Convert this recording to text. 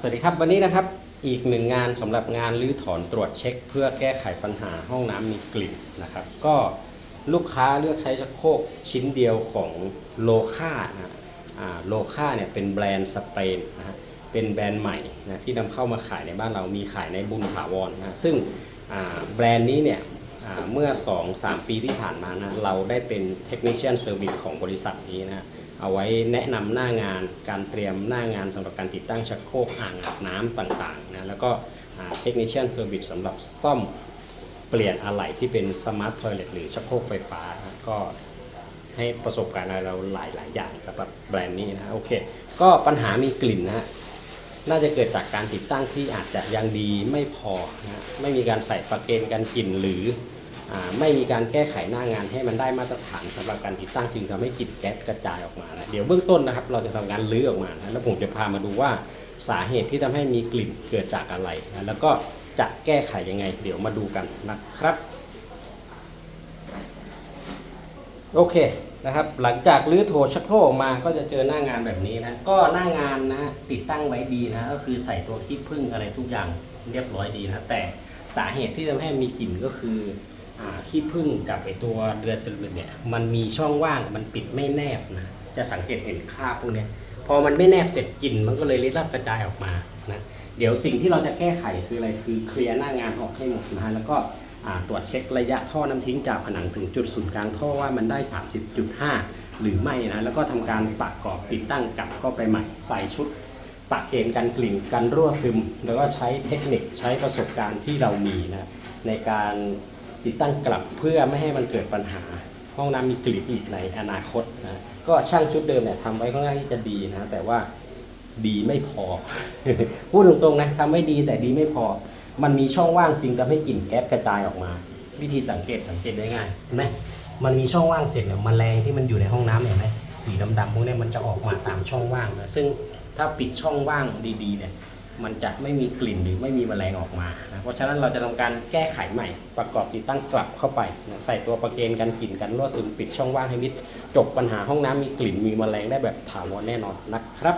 สวัสดีครับวันนี้นะครับอีกหนึ่งงานสำหรับงานรื้อถอนตรวจเช็ค เพื่อแก้ไขปัญหาห้องน้ำมีกลิ่นนะครับ ก็ลูกค้าเลือกใช้ชักโครกชิ้นเดียวของโลค่านะอ่าโลค่าเนี่ยเป็นแบรนด์สเปนนะฮะเป็นแบรนด์ใหม่นะที่นำเข้ามาขายในบ้านเรามีขายในบุญถาวรนนะซึ่งแบรนด์นี้เนี่ย เมื่อ 2-3 ปีที่ผ่านมานะเราได้เป็นเทคนิชเชียนเซอร์วิสของบริษัทนี้นะเอาไว้แนะนำหน้างานการเตรียมหน้างานสำหรับการติดตั้งชักโครกอ่างอาบน้ำต่างๆนะแล้วก็เทคนิชเชียนเซอร์วิสสำหรับซ่อมเปลี่ยนอะไหล่ที่เป็นสมาร์ททอยเลทหรือชักโครกไฟฟ้านะก็ให้ประสบการณ์เราหลายๆ อย่างสำหรับแบรนด์นี้นะโอเค ก็ปัญหามีกลิ่นนะฮะน่าจะเกิดจากการติดตั้งที่อาจจะยังดีไม่พอนะไม่มีการใส่ประเกนกันกลิ่นหรือ ไม่มีการแก้ไขหน้างานให้มันได้มาตรฐานสำหรับการติดตั้งจึงทำให้กลิ่นแก๊สกระจายออกมานะเดี๋ยวเบื้องต้นนะครับ เราจะทำการลื้อออกมานะแล้วผมจะพามาดูว่าสาเหตุที่ทำให้มีกลิ่นเกิดจากอะไรนะแล้วก็จะแก้ไขยังไง เดี๋ยวมาดูกันนะครับ โอเคนะครับ หลังจากรื้อโถชักโครกออกมาก็จะเจอหน้างานแบบนี้นะก็หน้างานนะติดตั้งไว้ดีนะก็คือใส่ตัวขี้ผึ้งอะไรทุกอย่างเรียบร้อยดีนะแต่สาเหตุที่ทำให้มีกลิ่นก็คือ ขี้ผึ้งกับไอตัวเดือดเซรามิกเนี่ยมันมีช่องว่างมันปิดไม่แนบนะจะสังเกตเห็นคราบพวกนี้พอมันไม่แนบเสร็จกลิ่นมันก็เลยริดรับกระจายออกมานะเดี๋ยวสิ่งที่เราจะแก้ไขคืออะไรคือเคลียร์หน้างานออกให้หมดนะฮะแล้วก็ตรวจเช็คระยะท่อน้ำทิ้งจากผนังถึงจุดศูนย์กลางท่อว่ามันได้ 30.5 หรือไม่นะแล้วก็ทำการประกอบติดตั้งกลับเข้าไปใหม่ใส่ชุดปะเกณฑ์กันกลิ่นกันรั่วซึม แล้วก็ใช้เทคนิคใช้ประสบการณ์ที่เรามีนะในการ ติดตั้งกลับเพื่อไม่ให้มันเกิดปัญหา ห้องน้ำมีกลิ่นอีกในอนาคตนะก็ช่างชุดเดิมเนี่ยทำไว้ค่อนข้างที่จะดีนะแต่ว่าดีไม่พอ พูดตรงๆนะทำไว้ดีแต่ดีไม่พอ มันมีช่องว่างจึงทำให้กลิ่นแก๊สกระจายออกมา วิธีสังเกตสังเกตได้ง่ายเห็นไหมมันมีช่องว่างเสร็จเนี่ยแมลงที่มันอยู่ในห้องน้ำเห็นไหมสีดำๆพวกนี้มันจะออกมาตามช่องว่างนะซึ่งถ้าปิดช่องว่างดีๆเนี่ย มันจะไม่มีกลิ่นหรือไม่มีแมลงออกมานะเพราะฉะนั้นเราจะทำการแก้ไขใหม่ ประกอบติดตั้งกลับเข้าไปนะใส่ตัวประเกนกันกลิ่นกันรั่วซึมปิดช่องว่างให้มิดจบปัญหาห้องน้ำมีกลิ่นมีแมลงได้แบบถาวรแน่นอนนะครับ